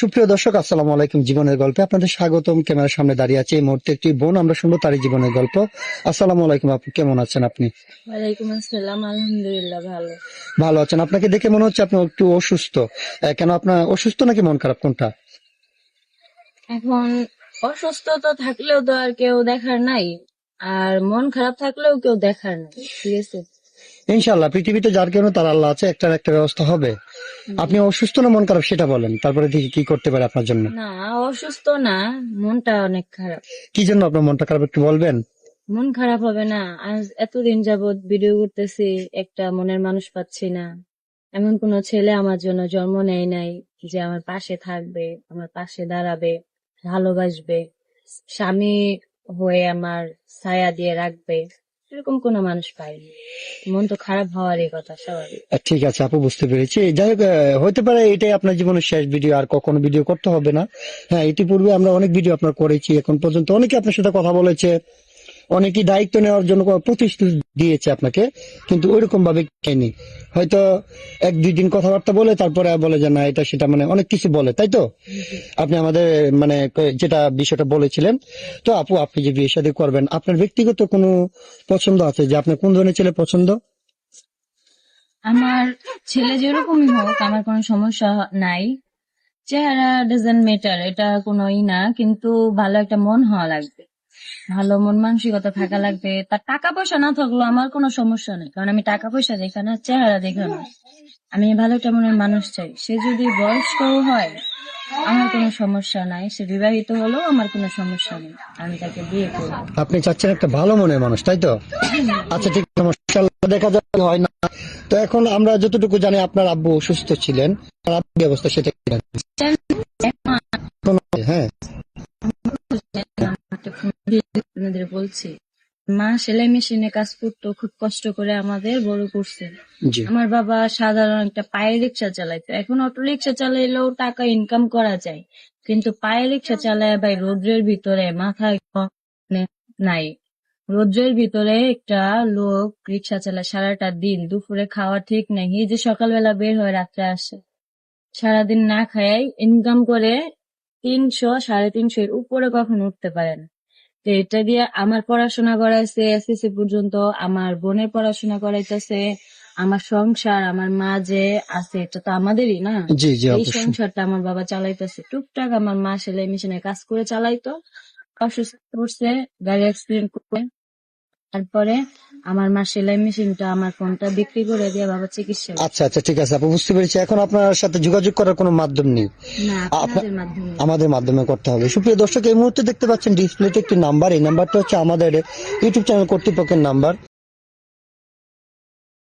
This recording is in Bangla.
সুপ্রিয় দর্শক আসসালামু আলাইকুম। জীবনের গল্পে আপনাদের স্বাগতম। ক্যামেরার সামনে দাঁড়িয়ে আছে এই মুহূর্তে একটি বোন। আমরা শুনব তারই জীবনের গল্প। আসসালামু আলাইকুম আপু কেমন আছেন আপনি? ওয়ালাইকুম আসসালাম আলহামদুলিল্লাহ ভালো। ভালো আছেন। আপনাকে দেখে মনে হচ্ছে আপনি একটু অসুস্থ। কেন আপনার অসুস্থ নাকি মন খারাপ? কোনটা? এখন অসুস্থ তো থাকলেও তো আর কেউ দেখার নাই আর মন খারাপ থাকলেও কেউ দেখার নাই ঠিক আছে? ইনশাল্লাহ পৃথিবীতে যার কেন তার আল্লাহ আছে একটা একটা ব্যবস্থা হবে। আপনি অসুস্থ না মন খারাপ সেটা বলেন তারপরে দেখি কি করতে পারে আপনার জন্য। না অসুস্থ না মনটা অনেক খারাপ। কি জন্য আপনার মনটা খারাপ একটু বলবেন? মন খারাপ হবে না আজ এতদিন যাবত ভিডিও করতেছি একটা মনের মানুষ পাচ্ছি না। এমন কোন ছেলে আমার জন্য জন্ম নেয় নাই যে আমার পাশে থাকবে আমার পাশে দাঁড়াবে ভালোবাসবে স্বামী হয়ে আমার ছায়া দিয়ে রাখবে। এরকম কোনো মানুষ পাইনি। মন তো খারাপ হওয়ারই কথা, স্বাভাবিক। ঠিক আছে, আপু, বুঝতে পেরেছি। যাই হোক হতে পারে এটাই আপনার জীবনের শেষ ভিডিও আর কখনো ভিডিও করতে হবে না। হ্যাঁ ইতিপূর্বে আমরা অনেক ভিডিও আপনার করেছি। এখন পর্যন্ত অনেকে আপনার সাথে কথা বলেছে। অনেকেই দায়িত্ব নেওয়ার জন্য প্রতিশ্রুতি দিয়েছে আপনাকে, কিন্তু ওইরকম ভাবে কেনি হয়তো এক, দুই দিন কথাবার্তা বলে, তারপরে বলে যে না, এটা সেটা মানে অনেক কিছু বলে, তাই তো? আপনি আমাদের মানে যেটা বিষয়টা বলেছিলেন। তো আপু, আপনি যে বিয়ে শাদী করবেন, আপনার ব্যক্তিগত কোনো পছন্দ আছে? যে আপনার কোন ধরনের ছেলে পছন্দ? আমার ছেলে যেরকমই হোক, আমার কোনো সমস্যা নাই। চেহারা ডাজেন্ট ম্যাটার এটা কোনো ই না, কিন্তু ভালো একটা মন হওয়া লাগবে। ভালো মন মানসিকতা থাকা লাগবে। তার টাকা পয়সা না থাকলেও আমার কোনো সমস্যা নেই। কারণ আমি টাকা পয়সা দেখে না চেহারা দেখে না। আমি ভালো একটা মনের মানুষ চাই। সে যদি বয়স্ক হয় আমার কোনো সমস্যা নাই। সে বিবাহিত হলেও আমার কোনো সমস্যা নেই। আমি তাকে বিয়ে করব। আপনি চাচ্ছেন একটা ভালো মনের মানুষ তাই তো? আচ্ছা ঠিক মাশাআল্লাহ, দেখা যায় হয় না। তো এখন আমরা যতটুকু জানি আপনার আব্বু অসুস্থ ছিলেন। তার আব্বুর অবস্থা সেটা হ্যাঁ। আপনাদের বলছি মা সেলাই মেশিনে কাজ করতো খুব কষ্ট করে আমাদের বড় করছে। আমার বাবা সাধারণ একটা পায়ে রিক্সা চালাইতো। এখন অটো রিক্সা চালাইলেও টাকা ইনকাম করা যায়। কিন্তু পায়ে রিক্সা চালায় ভাই রোদ্রের ভিতরে মানে নাই। রোদ্রের ভিতরে একটা লোক রিক্সা চালায় সারাটা দিন। দুপুরে খাওয়া ঠিক নাই। এই যে সকালবেলা বের হয়ে রাত্রে আসে। সারাদিন না খায় ইনকাম করে তিনশো সাড়ে তিনশো এর উপরে কখন উঠতে পারে না। তো এটা দিয়ে আমার পড়াশোনা করাইছে এসএসসি পর্যন্ত আমার বোনের পড়াশোনা করাইতেছে আমার সংসার আমার মা যে আছে এটা তো আমাদেরই না? এই সংসারটা আমার বাবা চালাইতেছে। টুকটাক আমার মা সেলাই মেশিনে কাজ করে চালাইতো অসুস্থ পড়ছে গাড়ি অ্যাক্সিডেন্ট করে। তারপরে আমার মা সেলাই মেশিনটা আমার ফোনটা বিক্রি করে দিয়ে বাবা চিকিৎসা আচ্ছা আচ্ছা ঠিক আছে। আপু বুঝতে পেরেছি। এখন আপনার সাথে যোগাযোগ করার কোনো মাধ্যম নেই? না আপনাদের মাধ্যমে। আমাদের মাধ্যমে করতে হবে। সুপ্রিয় দর্শক এই মুহূর্তে দেখতে পাচ্ছেন ডিসপ্লেতে একটি নাম্বার। এই নাম্বারটা হচ্ছে আমাদের ইউটিউব চ্যানেল কর্তৃপক্ষের নাম্বার।